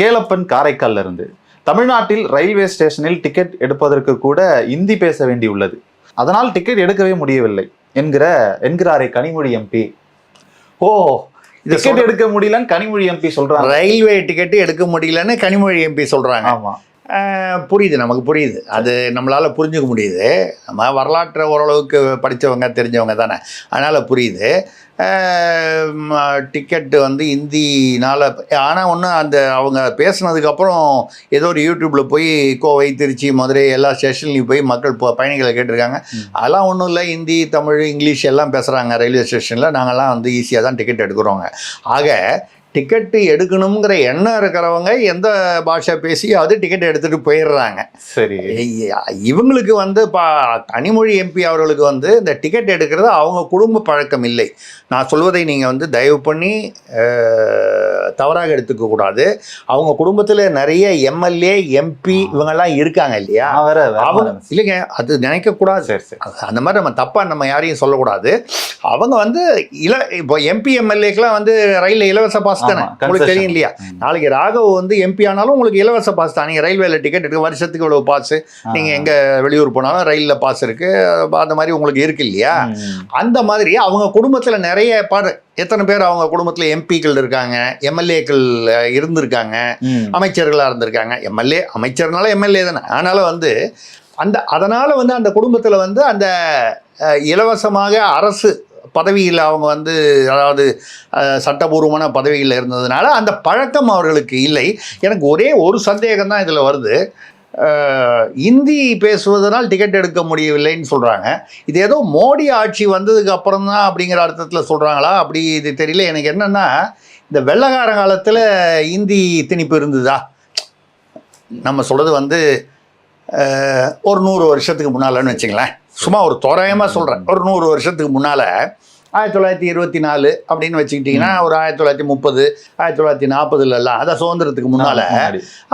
கேலப்பன் காரைக்கால்ல இருந்து. தமிழ்நாட்டில் ரயில்வே ஸ்டேஷனில் டிக்கெட் எடுப்பதற்கு கூட இந்தி பேச வேண்டியுள்ளது அதனால் டிக்கெட் எடுக்கவே முடியவில்லை என்கிற என்கிறாரே கனிமொழி எம்பி ஓ டிக்கெட் எடுக்க முடியலன்னு கனிமொழி எம்பி சொல்றாங்க. ரயில்வே டிக்கெட்டு எடுக்க முடியலன்னு கனிமொழி எம்பி சொல்றாங்க. ஆமா. புரியுது நமக்கு புரியுது. அது நம்மளால் புரிஞ்சுக்க முடியுது. நம்ம வரலாற்றை ஓரளவுக்கு படித்தவங்க தெரிஞ்சவங்க தானே. அதனால் புரியுது. டிக்கெட்டு வந்து இந்தினால ஆனால் ஒன்று அந்த அவங்க பேசுனதுக்கப்புறம் ஏதோ ஒரு யூடியூப்பில் போய் கோவை திருச்சி மதுரை எல்லா ஸ்டேஷன்லையும் போய் மக்கள் பயணிகளை கேட்டிருக்காங்க. அதெல்லாம் ஒன்றும் இல்லை. ஹிந்தி தமிழ் இங்கிலீஷ் எல்லாம் பேசுகிறாங்க ரயில்வே ஸ்டேஷனில் நாங்கள்லாம் வந்து ஈஸியாக தான் டிக்கெட் எடுக்கிறோங்க. ஆக டிக்கெட்டு எடுக்கணுங்கிற எண்ணம் இருக்கிறவங்க எந்த பாஷை பேசியாவது டிக்கெட் எடுத்துகிட்டு போயிடுறாங்க. சரி. இவங்களுக்கு வந்து பா கனிமொழி எம்பி அவர்களுக்கு வந்து இந்த டிக்கெட் எடுக்கிறது அவங்க குடும்ப பழக்கம் இல்லை. நான் சொல்வதை நீங்கள் வந்து தயவு பண்ணி தவறாக எடுத்துக்க கூடாது அவங்க குடும்பத்தில் நிறைய எம்எல்ஏ எம்பி இவங்கெல்லாம் இருக்காங்க இல்லையா? அவங்க இல்லைங்க அது நினைக்கக்கூடாது. சரி சரி. அந்த மாதிரி நம்ம தப்பாக நம்ம யாரையும் சொல்லக்கூடாது. அவங்க வந்து இல இப்போ எம்பி எம்எல்ஏக்கெலாம் வந்து ரயிலில் இலவச பாஸ் தானே? உங்களுக்கு. தெரியும் இல்லையா. நாளைக்கு ராகவ் வந்து எம்பி ஆனாலும் உங்களுக்கு இலவச பாஸ் தான். நீங்கள் ரயில்வேல டிக்கெட் எடுக்க வருஷத்துக்கு இவ்வளோ பாஸ் நீங்கள் எங்கே வெளியூர் போனாலும் ரயிலில் பாஸ் இருக்குது அந்த மாதிரி உங்களுக்கு இருக்கு இல்லையா. அந்த மாதிரி அவங்க குடும்பத்தில் நிறைய பாரு எத்தனை பேர் அவங்க குடும்பத்தில் எம்பிக்கள் இருக்காங்க எம்எல்ஏக்கள் இருந்திருக்காங்க. அமைச்சர்களாக இருந்திருக்காங்க. எம்எல்ஏ அமைச்சர்னால எம்எல்ஏ தானே. அதனால் வந்து அந்த அதனால் வந்து அந்த குடும்பத்தில் வந்து அந்த இலவசமாக அரசு பதவியில் அவங்க வந்து அதாவது சட்டபூர்வமான பதவியில் இருந்ததுனால அந்த பழக்கம் அவர்களுக்கு இல்லை. எனக்கு ஒரே ஒரு சந்தேகம் தான் இதில் வருது. இந்தி பேசுவதனால் டிக்கெட் எடுக்க முடியவில்லைன்னு சொல்கிறாங்க இது ஏதோ மோடி ஆட்சி வந்ததுக்கு அப்புறம் தான் அப்படிங்கிற அர்த்தத்தில் சொல்கிறாங்களா அப்படி இது தெரியல. எனக்கு என்னென்னா இந்த வெள்ளக்கார காலத்தில் இந்தி திணிப்பு இருந்ததா? நம்ம சொல்கிறது வந்து ஒரு நூறு வருஷத்துக்கு முன்னாலன்னு வச்சுங்களேன். சும்மா ஒரு தோராயமாக சொல்கிறேன் ஒரு நூறு வருஷத்துக்கு முன்னால் ஆயிரத்தி தொள்ளாயிரத்தி இருபத்தி நாலு அப்படின்னு வச்சுக்கிட்டிங்கன்னா ஒரு ஆயிரத்தி தொள்ளாயிரத்தி முப்பது ஆயிரத்தி தொள்ளாயிரத்தி நாற்பதுலலாம் அதான் சுதந்திரத்துக்கு முன்னால்.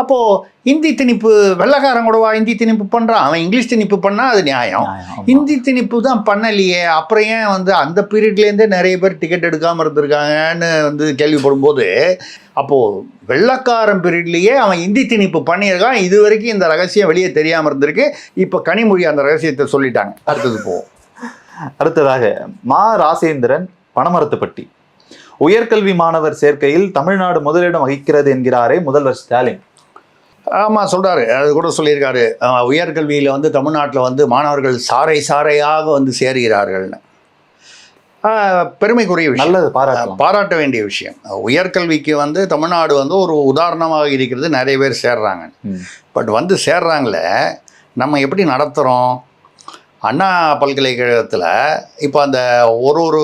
அப்போது இந்தி திணிப்பு வெள்ளக்காரன் கூடவா இந்தி திணிப்பு பண்ணுறான் அவன் இங்கிலீஷ் திணிப்பு பண்ணால் அது நியாயம். இந்தி திணிப்பு தான் பண்ணலையே. அப்புறம் ஏன் வந்து அந்த பீரியட்லேருந்தே நிறைய பேர் டிக்கெட் எடுக்காமல் இருந்திருக்காங்கன்னு வந்து கேள்விப்படும்போது அப்போது வெள்ளக்காரன் பீரியட்லேயே அவன் இந்தி திணிப்பு பண்ணியிருக்கான். இது வரைக்கும் இந்த ரகசியம் வெளியே தெரியாமல் இருந்திருக்கு. இப்போ கனிமொழி அந்த ரகசியத்தை சொல்லிட்டாங்க. அடுத்தது போவோம். அடுத்ததாக மா ராசேந்திரன் பணமரத்துப்பட்டி. உயர்கல்வி மாணவர் சேர்க்கையில் தமிழ்நாடு முதலிடம் வகிக்கிறது என்கிறாரே முதல்வர் ஸ்டாலின். ஆமாம் சொல்கிறாரு அது கூட சொல்லியிருக்காரு. உயர்கல்வியில் வந்து தமிழ்நாட்டில் வந்து மாணவர்கள் சாறை சாறையாக வந்து சேருகிறார்கள்னு பெருமைக்குரிய விஷயம். நல்லது பாராட்டலாம். பாராட்ட வேண்டிய விஷயம். உயர்கல்விக்கு வந்து தமிழ்நாடு வந்து ஒரு உதாரணமாக இருக்கிறது. நிறைய பேர் சேர்றாங்க. பட் வந்து சேர்றாங்களே நம்ம எப்படி நடத்துகிறோம் அண்ணா பல்கலைக்கழகத்தில் இப்போ அந்த ஒரு ஒரு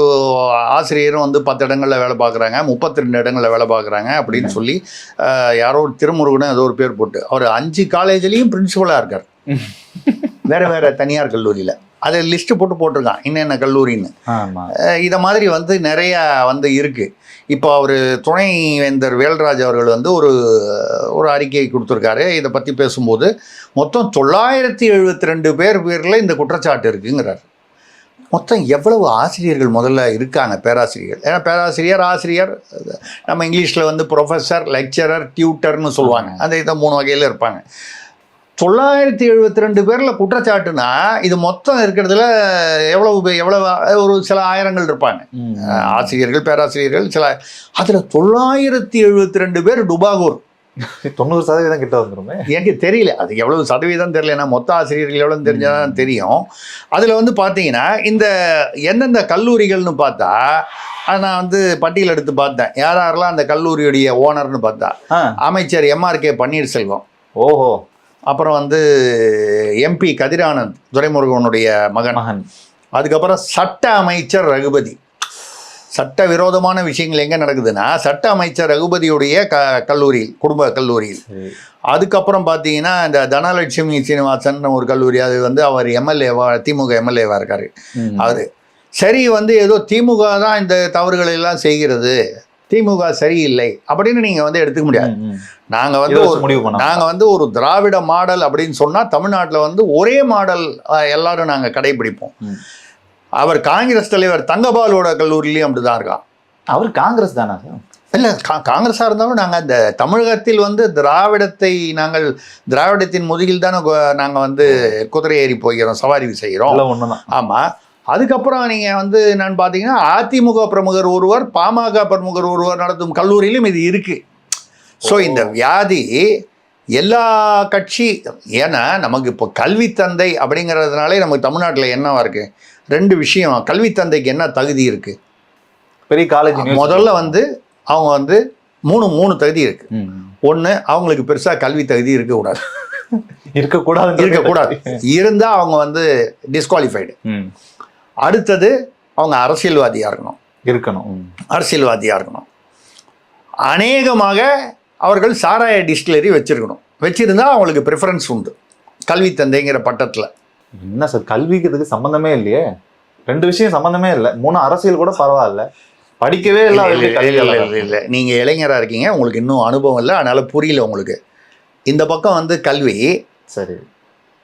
ஆசிரியரும் வந்து பத்து இடங்களில் வேலை பார்க்குறாங்க முப்பத்தி ரெண்டு இடங்களில் வேலை பார்க்குறாங்க அப்படின்னு சொல்லி யாரோ ஒரு திருமுருகனும் ஏதோ ஒரு பேர் போட்டு அவர் அஞ்சு காலேஜ்லேயும் பிரின்சிபலாக இருக்கார். வேறு வேறு தனியார் கல்லூரியில். அதை லிஸ்ட்டு போட்டு போட்டிருக்கான். என்னென்ன கல்லூரின்னு. இதை மாதிரி வந்து நிறைய வந்து இருக்குது இப்போ அவர் துணைவேந்தர் வேல்ராஜ் அவர்கள் வந்து ஒரு ஒரு அறிக்கை கொடுத்துருக்காரு. இதை பற்றி பேசும்போது மொத்தம் தொள்ளாயிரத்தி எழுபத்தி ரெண்டு பேர் பேரில் இந்த குற்றச்சாட்டு இருக்குங்கிறார். மொத்தம் எவ்வளவு ஆசிரியர்கள் முதல்ல இருக்காங்க பேராசிரியர்கள்? ஏன்னா பேராசிரியர் ஆசிரியர் நம்ம இங்கிலீஷில் வந்து ப்ரொஃபஸர் லெக்சரர் டியூட்டர்னு சொல்லுவாங்க. அந்த இதை மூணு வகையில் இருப்பாங்க. தொள்ளாயிரத்தி எழுபத்தி ரெண்டு பேரில் குற்றச்சாட்டுனா இது மொத்தம் இருக்கிறதுல எவ்வளவு எவ்வளவு ஒரு சில ஆயிரங்கள் இருப்பாங்க. ஆசிரியர்கள் பேராசிரியர்கள் சில அதில் தொள்ளாயிரத்தி எழுபத்தி ரெண்டு பேர் டுபாகூர். தொண்ணூறு சதவீதம் கிட்ட வந்துருமே. எனக்கு தெரியல. அது எவ்வளவு சதவீதம் தெரியல. ஏன்னா மொத்த ஆசிரியர்கள் எவ்வளோன்னு தெரிஞ்சாதான் தெரியும். அதில் வந்து பார்த்தீங்கன்னா இந்த எந்தெந்த கல்லூரிகள்னு பார்த்தா அதை நான் வந்து பட்டியல் எடுத்து பார்த்தேன். யார் யாரெல்லாம் அந்த கல்லூரியுடைய ஓனர்னு பார்த்தா அமைச்சர் எம்ஆர்கே பன்னீர்செல்வம். ஓஹோ. அப்புறம் வந்து எம்பி கதிரானந்த் துரைமுருகனுடைய மகன். மகன். அதுக்கப்புறம் சட்ட அமைச்சர் ரகுபதி. சட்ட விரோதமான விஷயங்கள் எங்கே நடக்குதுன்னா சட்ட அமைச்சர் ரகுபதியுடைய க கல்லூரி குடும்ப கல்லூரியில். அதுக்கப்புறம் பார்த்தீங்கன்னா இந்த தனலட்சுமி சீனிவாசன் ஒரு கல்லூரி அது வந்து அவர் எம்எல்ஏவா திமுக எம்எல்ஏவா இருக்காரு. அவர். சரி வந்து ஏதோ திமுக தான் இந்த தவறுகளை எல்லாம் செய்கிறது. திமுக சரியில்லை அப்படின்னு நீங்கள் வந்து எடுத்துக்க முடியாது. நாங்கள் வந்து ஒரு முடிவு பண்ண நாங்கள் வந்து ஒரு திராவிட மாடல் அப்படின்னு சொன்னால் தமிழ்நாட்டில் வந்து ஒரே மாடல் எல்லாரும் நாங்கள் கடைபிடிப்போம். அவர் காங்கிரஸ் தலைவர் தங்கபாலோட கல்லூரிலையும் அப்படி தான் இருக்கான். அவர் காங்கிரஸ் தானா இல்லை கா காங்கிரஸாக இருந்தாலும் நாங்கள் அந்த தமிழகத்தில் வந்து திராவிடத்தை நாங்கள் திராவிடத்தின் முதுகில் தானே நாங்கள் வந்து குதிரை ஏறி போகிறோம் சவாரி செய்கிறோம். எல்லாம் ஒண்ணுதான். ஆமாம் அதுக்கப்புறம் நீங்கள் வந்து என்னன்னு பார்த்தீங்கன்னா அதிமுக பிரமுகர் ஒருவர் பாமக பிரமுகர் ஒருவர் நடத்தும் கல்லூரியிலும் இது இருக்குது ஸோ இந்த வியாதி எல்லா கட்சி ஏன்னா நமக்கு இப்போ கல்வி தந்தை அப்படிங்கிறதுனாலே நமக்கு தமிழ்நாட்டில் என்னவா இருக்கு? ரெண்டு விஷயம் கல்வி தந்தைக்கு என்ன தகுதி இருக்கு? பெரிய காலேஜ் முதல்ல வந்து அவங்க வந்து மூணு மூணு தகுதி இருக்கு. ஒன்று அவங்களுக்கு பெருசாக கல்வி தகுதி இருக்கக்கூடாது. இருக்கக்கூடாது. இருக்கக்கூடாது இருந்தால் அவங்க வந்து டிஸ்குவாலிஃபைடு. அடுத்தது அவங்க அரசியல்வாதியாக இருக்கணும். இருக்கணும். அரசியல்வாதியாக இருக்கணும். அநேகமாக அவர்கள் சாராய டிஸ்டிலரி வச்சிருக்கணும். வச்சிருந்தா அவங்களுக்கு ப்ரிஃபரன்ஸ் உண்டு. கல்வி தந்தைங்கிற பட்டத்தில். என்ன சார் கல்விக்கு இதுக்கு சம்பந்தமே இல்லையே? ரெண்டு விஷயம் சம்பந்தமே இல்லை. மூணு அரசியல் கூட பரவாயில்ல. படிக்கவே இல்லை இல்லை. இல்லை நீங்கள் இளைஞராக இருக்கீங்க. உங்களுக்கு இன்னும் அனுபவம் இல்லை. அதனால் புரியல உங்களுக்கு. இந்த பக்கம் வந்து கல்வி. சரி.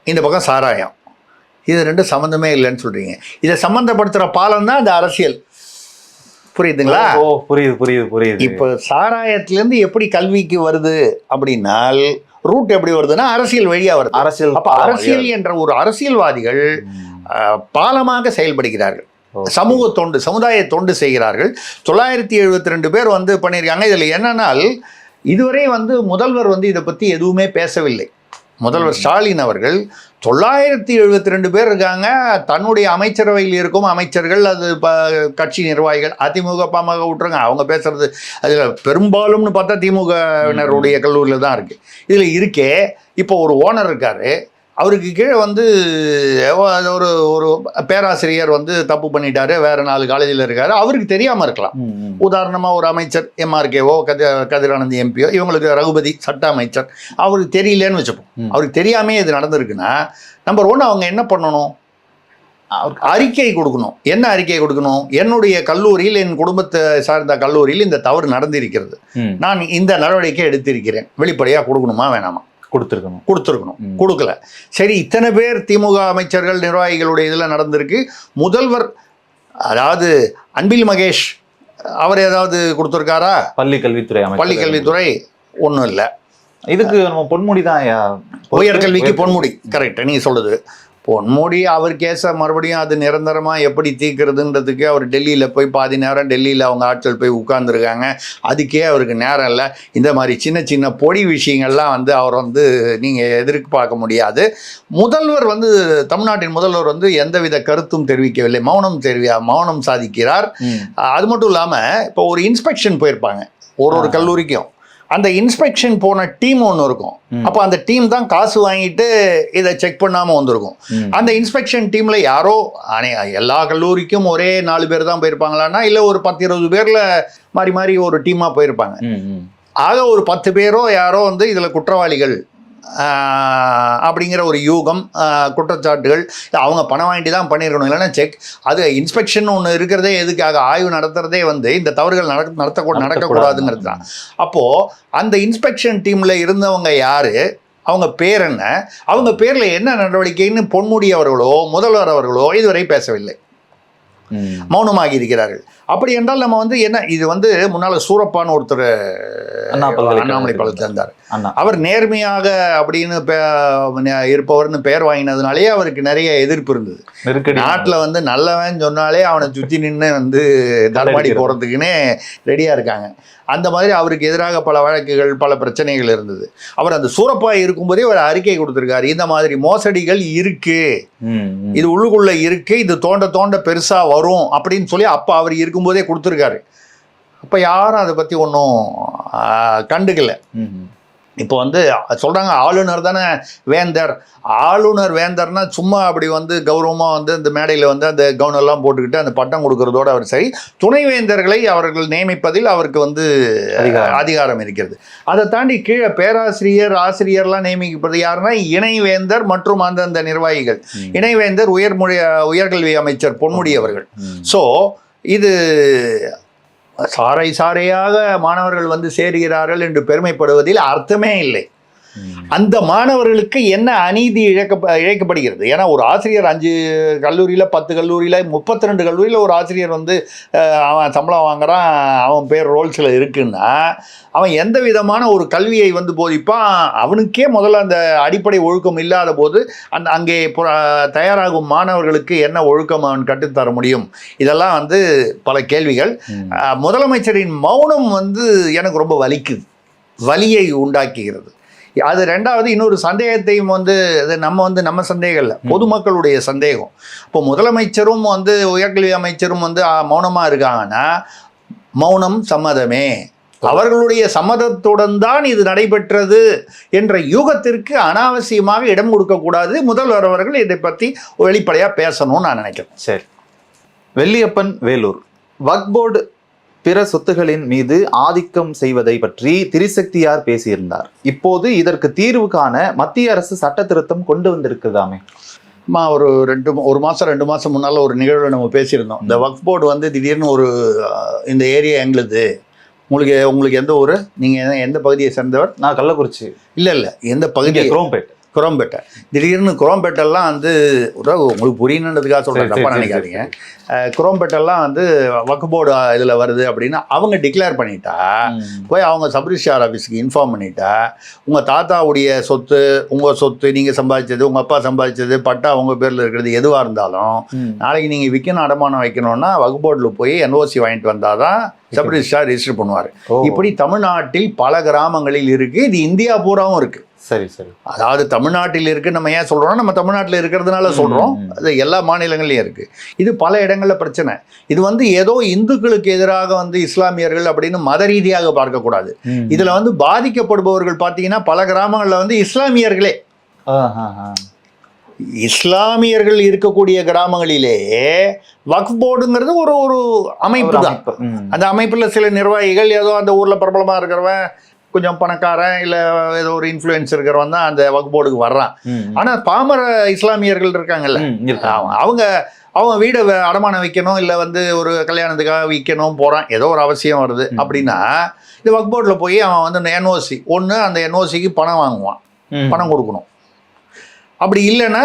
இந்த பக்கம் சாராயம். இது ரெண்டும் சம்மந்தமே இல்லைன்னு சொல்கிறீங்க இதை சம்மந்தப்படுத்துகிற பாலம் தான் இந்த அரசியல். புரியுதுங்களா? ஓ புரியுது புரியுது புரியுது. இப்போ சாராயத்திலேருந்து எப்படி கல்விக்கு வருது அப்படின்னால் ரூட் எப்படி வருதுன்னா அரசியல் வழியாக வருது. அரசியல் அப்போ அரசியல் என்ற ஒரு அரசியல்வாதிகள் பாலமாக செயல்படுகிறார்கள். சமூக தொண்டு சமுதாய தொண்டு செய்கிறார்கள். தொள்ளாயிரத்தி எழுபத்தி ரெண்டு பேர் வந்து பண்ணியிருக்காங்க. இதில் என்னன்னால் இதுவரை வந்து முதல்வர் வந்து இதை பற்றி எதுவுமே பேசவில்லை. முதல்வர் ஸ்டாலின் அவர்கள் தொள்ளாயிரத்தி எழுபத்தி ரெண்டு பேர் இருக்காங்க. தன்னுடைய அமைச்சரவையில் இருக்கும் அமைச்சர்கள் அது ப கட்சி நிர்வாகிகள் அதிமுக பாமக விட்டுருங்க. அவங்க பேசுறது அதில் பெரும்பாலும்னு பார்த்தா திமுகவினருடைய கல்லூரியில் தான் இருக்குது இதில் இருக்கே இப்போ ஒரு ஓனர் இருக்காரு. அவருக்கு கீழே வந்து ஒரு ஒரு பேராசிரியர் வந்து தப்பு பண்ணிட்டாரு வேற நாலு காலேஜில் இருக்காரு. அவருக்கு தெரியாமல் இருக்கலாம். உதாரணமாக ஒரு அமைச்சர் எம்ஆர்கேவோ கதி கதிரானந்த் எம்பியோ இவங்களுக்கு ரகுபதி சட்ட அமைச்சர் அவருக்கு தெரியலன்னு வச்சுப்போம். அவருக்கு தெரியாமே இது நடந்திருக்குன்னா நம்பர் ஒன் அவங்க என்ன பண்ணணும்? அவருக்கு அறிக்கை கொடுக்கணும். என்ன அறிக்கை கொடுக்கணும்? என்னுடைய கல்லூரியில் என் குடும்பத்தை சார்ந்த கல்லூரியில் இந்த தவறு நடந்திருக்கிறது. நான் இந்த நடவடிக்கை எடுத்திருக்கிறேன். வெளிப்படையாக கொடுக்கணுமா வேணாமா? கொடுத்துருக்கணும். கொடுத்துருக்கணும். கொடுக்கல. சரி இத்தனை பேர் திமுக அமைச்சர்கள் நிர்வாகிகளுடைய இதில் நடந்திருக்கு. முதல்வர் அதாவது அன்பில் மகேஷ் அவர் ஏதாவது கொடுத்துருக்காரா? பள்ளி கல்வித்துறை பள்ளி கல்வித்துறை ஒன்றும் இல்லை. இதுக்கு நம்ம பொன்முடி தான். உயர்கல்விக்கு பொன்முடி கரெக்ட் நீ சொல்லுது பொன்முடி அவர் கேஸை மறுபடியும் அது நிரந்தரமாக எப்படி தீர்க்கிறதுன்றதுக்கு அவர் டெல்லியில் போய் பாதி நேரம் டெல்லியில் அவங்க ஆட்கள் போய் உட்கார்ந்துருக்காங்க. அதுக்கே அவருக்கு நேரம் இல்லை. இந்த மாதிரி சின்ன சின்ன பொடி விஷயங்கள்லாம் வந்து அவர் வந்து நீங்கள் எதிர்பார்க்க முடியாது. முதல்வர் வந்து தமிழ்நாட்டின் முதல்வர் வந்து எந்தவித கருத்தும் தெரிவிக்கவில்லை. மௌனம் தெரிவி மௌனம் சாதிக்கிறார். அது மட்டும் இல்லாமல் இப்போ ஒரு இன்ஸ்பெக்ஷன் போயிருப்பாங்க. ஒரு ஒரு. கல்லூரிக்கும். அந்த இன்ஸ்பெக்ஷன் போன டீம் ஒன்று இருக்கும். அப்போ அந்த டீம் தான் காசு வாங்கிட்டு இதை செக் பண்ணாமல் வந்திருக்கும். அந்த இன்ஸ்பெக்ஷன் டீமில் யாரோ அனே எல்லா கல்லூரிக்கும் ஒரே நாலு பேர் தான் போயிருப்பாங்களான்னா இல்லை ஒரு பத்து இருபது பேரில் மாறி மாறி ஒரு டீமாக போயிருப்பாங்க. ஆக ஒரு பத்து பேரோ யாரோ வந்து இதில் குற்றவாளிகள் அப்படிங்கிற ஒரு யூகம் குற்றச்சாட்டுகள் அவங்க பணம் வாங்கிட்டு தான் பண்ணியிருக்கணும். இல்லைன்னா செக் அது இன்ஸ்பெக்ஷன் ஒன்று இருக்கிறதே எதுக்காக? ஆய்வு நடத்துறதே வந்து இந்த தவறுகள் நடக்க நடத்தக்கூட நடக்கக்கூடாதுங்கிறது தான். அப்போது அந்த இன்ஸ்பெக்ஷன் டீமில் இருந்தவங்க யார்? அவங்க பேர் என்ன? அவங்க பேரில் என்ன நடவடிக்கைன்னு பொன்முடி அவர்களோ முதல்வர் அவர்களோ இதுவரை பேசவில்லை. மௌனமாகி இருக்கிறார்கள் அப்படி என்றால் நம்ம வந்து என்ன இது வந்து முன்னால் சூரப்பான்னு ஒருத்தர் அண்ணா. அண்ணாமலை பழத்தில் இருந்தார். அவர் நேர்மையாக அப்படின்னு இருப்பவர்னு பெயர் வாங்கினதுனாலேயே அவருக்கு நிறைய எதிர்ப்பு இருந்தது. நாட்டில் வந்து நல்லவன் சொன்னாலே அவனை சுற்றி நின்று வந்து அடிக்கிறது. போகிறதுக்குன்னே ரெடியாக இருக்காங்க. அந்த மாதிரி அவருக்கு எதிராக பல வழக்குகள் பல பிரச்சனைகள் இருந்தது. அவர் அந்த சூரப்பாய் இருக்கும்போதே ஒரு அறிக்கை கொடுத்துருக்காரு. இந்த மாதிரி மோசடிகள் இருக்கு. இது உள்ளுக்குள்ள இருக்கு. இது தோண்ட தோண்ட பெருசா வரும் அப்படின்னு சொல்லி அப்போ அவர் இருக்கும்போதே கொடுத்துருக்காரு. அப்போ யாரும் அதை பற்றி ஒன்றும் கண்டுக்கல. இப்போ வந்து சொல்கிறாங்க ஆளுநர் தானே வேந்தர் ஆளுநர் வேந்தர்னா சும்மா அப்படி வந்து கௌரவமாக வந்து அந்த மேடையில் வந்து அந்த கவுனெல்லாம் போட்டுக்கிட்டு அந்த பட்டம் கொடுக்கறதோட அவர் சரி துணைவேந்தர்களை அவர்கள் நியமிப்பதில் அவருக்கு வந்து அதிகாரம். அதிகாரம் இருக்கிறது அதை தாண்டி கீழே பேராசிரியர் ஆசிரியர்லாம் நியமிக்கப்படுறது யாருன்னா இணைவேந்தர் மற்றும் அந்தந்த நிர்வாகிகள். இணைவேந்தர் உயர்மொழி உயர்கல்வி அமைச்சர் பொன்முடி அவர்கள். ஸோ இது சாறை சாறையாக மாணவர்கள் வந்து சேருகிறார்கள் என்று பெருமைப்படுவதில் அர்த்தமே இல்லை. அந்த மாணவர்களுக்கு என்ன அநீதி இழக்க இழைக்கப்படுகிறது? ஏன்னா ஒரு ஆசிரியர் அஞ்சு கல்லூரியில் பத்து கல்லூரியில் முப்பத்தி ரெண்டு கல்லூரியில் ஒரு ஆசிரியர் வந்து அவன் சம்பளம் வாங்குறான் அவன் பேர் ரோல்ஸில் இருக்குன்னா அவன் எந்த விதமான ஒரு கல்வியை வந்து போதிப்பான்? அவனுக்கே முதல்ல அந்த அடிப்படை ஒழுக்கம் இல்லாத போது அந்த அங்கே தயாராகும் மாணவர்களுக்கு என்ன ஒழுக்கம் அவன் கற்றுத்தர முடியும்? இதெல்லாம் வந்து பல கேள்விகள். முதலமைச்சரின் மௌனம் வந்து எனக்கு ரொம்ப வலிக்குது. வலியை உண்டாக்குகிறது. அது ரெண்டாவது இன்னொரு சந்தேகத்தையும் வந்து இது நம்ம வந்து நம்ம சந்தேகம் இல்லை பொதுமக்களுடைய சந்தேகம். இப்போ முதலமைச்சரும் வந்து உயர்கல்வி அமைச்சரும் வந்து மௌனமாக இருக்காங்கன்னா மௌனம் சம்மதமே. அவர்களுடைய சம்மதத்துடன் தான் இது நடைபெற்றது என்ற யூகத்திற்கு அனாவசியமாக இடம் கொடுக்கக்கூடாது. முதல்வர் அவர்கள் இதை பற்றி வெளிப்படையாக பேசணும்னு நான் நினைக்கிறேன். சரி. வெள்ளியப்பன் வேலூர். வக்ஃப் போர்டு பிற சொத்துகளின் மீது ஆதிக்கம் செய்வதை பற்றி திரிசக்தியார் பேசியிருந்தார். இப்போது இதற்கு தீர்வு காண மத்திய அரசு சட்ட திருத்தம் கொண்டு வந்திருக்குதாமே? அம்மா ஒரு ரெண்டு ஒரு மாதம் ரெண்டு மாதம் முன்னால் ஒரு நிகழ்வில் நம்ம பேசியிருந்தோம். இந்த வக்ஃப் போர்டு வந்து திடீர்னு ஒரு இந்த ஏரியா எங்களுது. உங்களுக்கு உங்களுக்கு எந்த ஊர்? நீங்கள் எந்த பகுதியை சேர்ந்தவர்? நான் கள்ளக்குறிச்சி. இல்லை இல்லை. எந்த பகுதி? இங்கே குரோம்பேட். குரோம்பேட்டை. திடீர்னு குரோம்பேட்டெல்லாம் வந்து உங்களுக்கு புரியணுன்றதுக்காக சொல்கிறேன் சரி, தப்பாக நினைக்காதீங்க. குரோம்பேட்டெல்லாம் வந்து வக்ஃப் போர்டு இதில் வருது அப்படின்னு அவங்க டிக்ளேர் பண்ணிட்டா போய் அவங்க சப்ரிஷியார் ஆஃபீஸுக்கு இன்ஃபார்ம் பண்ணிட்டா உங்கள் தாத்தாவுடைய சொத்து உங்கள் சொத்து நீங்கள் சம்பாதிச்சது உங்கள் அப்பா சம்பாதிச்சது பட்டா உங்கள் பேரில் இருக்கிறது எதுவாக இருந்தாலும் நாளைக்கு நீங்கள் விற்கணும் அடமானம் வைக்கணும்னா வகுப்பு போர்டில் போய் என்ஓசி வாங்கிட்டு வந்தால் தான் சப்ரிஷியார் ரெஜிஸ்டர் பண்ணுவார். இப்படி தமிழ்நாட்டில் பல கிராமங்களில் இருக்குது இது இந்தியா பூராவும் இருக்குது சரி சரி அதாவது தமிழ்நாட்டில் இருக்கு நம்ம ஏன் சொல்றோம் நம்ம தமிழ்நாட்டில் இருக்கிறதுனால சொல்றோம் ம், ம். அது எல்லா மாநிலங்கள்லயும் இருக்கு இது பல இடங்கள்ல பிரச்சனை இது வந்து ஏதோ இந்துக்களுக்கு எதிராக வந்து இஸ்லாமியர்கள் அப்படின்னு மத ரீதியாக பார்க்கக்கூடாது. இதுல வந்து பாதிக்கப்படுபவர்கள் பார்த்தீங்கன்னா பல கிராமங்கள்ல வந்து இஸ்லாமியர்களே. இஸ்லாமியர்கள் இருக்கக்கூடிய கிராமங்களிலேயே வக்ஃப் போர்டுங்கிறது ஒரு ஒரு அமைப்பு தான். அந்த அமைப்பில் சில நிர்வாகிகள் ஏதோ அந்த ஊரில் பிரபலமாக இருக்கிறவன் கொஞ்சம் பணக்காரன் இல்லை ஏதோ ஒரு இன்ஃப்ளூயன்ஸ் இருக்கிறவன் தான் அந்த வக்ஃப் போர்டுக்கு வர்றான். ஆனால் பாமர இஸ்லாமியர்கள் இருக்காங்கல்ல. அவங்க- அவங்க அவங்க வீடை அடமானம் வைக்கணும் இல்லை வந்து ஒரு கல்யாணத்துக்காக விற்கணும் போகிறான் ஏதோ ஒரு அவசியம் வருது. அப்படின்னா இந்த வக்ஃப் போர்டில் போய் அவன் வந்து என்ஓசி ஒன்று அந்த என்ஓசிக்கு பணம் வாங்குவான். பணம் கொடுக்கணும் அப்படி இல்லைன்னா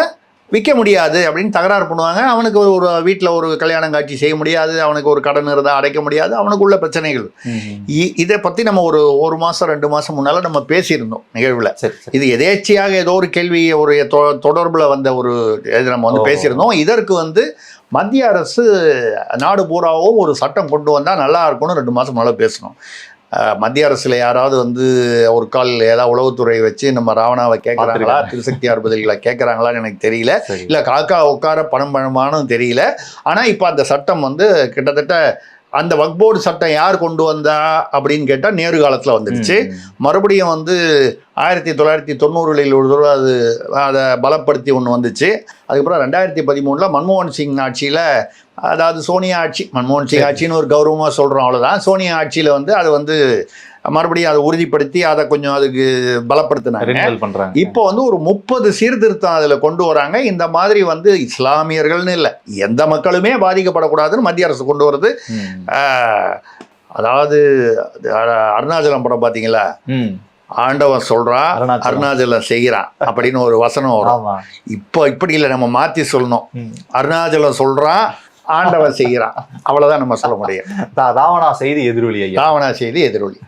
விற்க முடியாது அப்படின்னு தகராறு பண்ணுவாங்க. அவனுக்கு ஒரு- ஒரு வீட்டில் ஒரு கல்யாணம் காட்சி செய்ய முடியாது. அவனுக்கு ஒரு கடன் இருந்தால் அடைக்க முடியாது. அவனுக்குள்ள பிரச்சனைகள். ம், ம். இ- இதை பற்றி நம்ம ஒரு ஒரு மாதம் ரெண்டு மாதம் முன்னால் நம்ம பேசியிருந்தோம் நிகழ்வில். இது எதேச்சியாக ஏதோ ஒரு கேள்வி ஒரு தொ- தொடர்புல வந்த ஒரு இது நம்ம வந்து. பேசியிருந்தோம். இதற்கு வந்து மத்திய அரசு நாடு பூராவும் ஒரு சட்டம் கொண்டு வந்தால் நல்லா இருக்கும்னு ரெண்டு மாதம் முன்னால் பேசணும் மத்திய அரசுல யாராவது வந்து ஒரு கால் ஏதாவது உளவுத்துறை வச்சு நம்ம ராவணாவை கேட்குறாங்களா. திருசக்தியார் பதில்களை கேட்குறாங்களான்னு எனக்கு தெரியல. இல்லை காக்கா உட்கார பணம் பணமானும் தெரியல. ஆனால் இப்போ அந்த சட்டம் வந்து கிட்டத்தட்ட அந்த வக்போர்டு சட்டம் யார் கொண்டு வந்தா அப்படின்னு கேட்டால் நேரு காலத்தில் வந்துடுச்சு. மறுபடியும் வந்து ஆயிரத்தி தொள்ளாயிரத்தி தொண்ணூறுகளில் ஒரு தடவை அது அதை பலப்படுத்தி ஒன்று வந்துச்சு அதுக்கப்புறம் ரெண்டாயிரத்தி பதிமூணில் மன்மோகன் சிங் ஆட்சியில் அதாவது சோனியா ஆட்சி மன்மோகன் சிங். ஆட்சின்னு ஒரு கௌரவமாக சொல்கிறோம் அவ்வளோதான் சோனியா ஆட்சியில் வந்து அது வந்து மறுபடியும் அதை உறுதிப்படுத்தி அதை கொஞ்சம் அதுக்கு பலப்படுத்தினாங்க. இப்போ வந்து ஒரு முப்பது சீர்திருத்தம் அதில் கொண்டு வராங்க. இந்த மாதிரி வந்து இஸ்லாமியர்கள்னு இல்லை எந்த மக்களுமே பாதிக்கப்படக்கூடாதுன்னு மத்திய அரசு கொண்டு வருது. அதாவது அருணாச்சலம் படம் பார்த்தீங்களா. ஆண்டவன் சொல்றான் அருணாச்சலம். செய்கிறான் அப்படின்னு ஒரு வசனம் வரும். இப்போ இப்படி இல்லை நம்ம மாற்றி சொல்லணும். அருணாச்சலம் சொல்றான் ஆண்டவன் செய்கிறான் அவ்வளவுதான் நம்ம சொல்ல முடியும். தா- ராவணா செய்தி எதிரொலி ராவணா செய்தி எதிரொலி.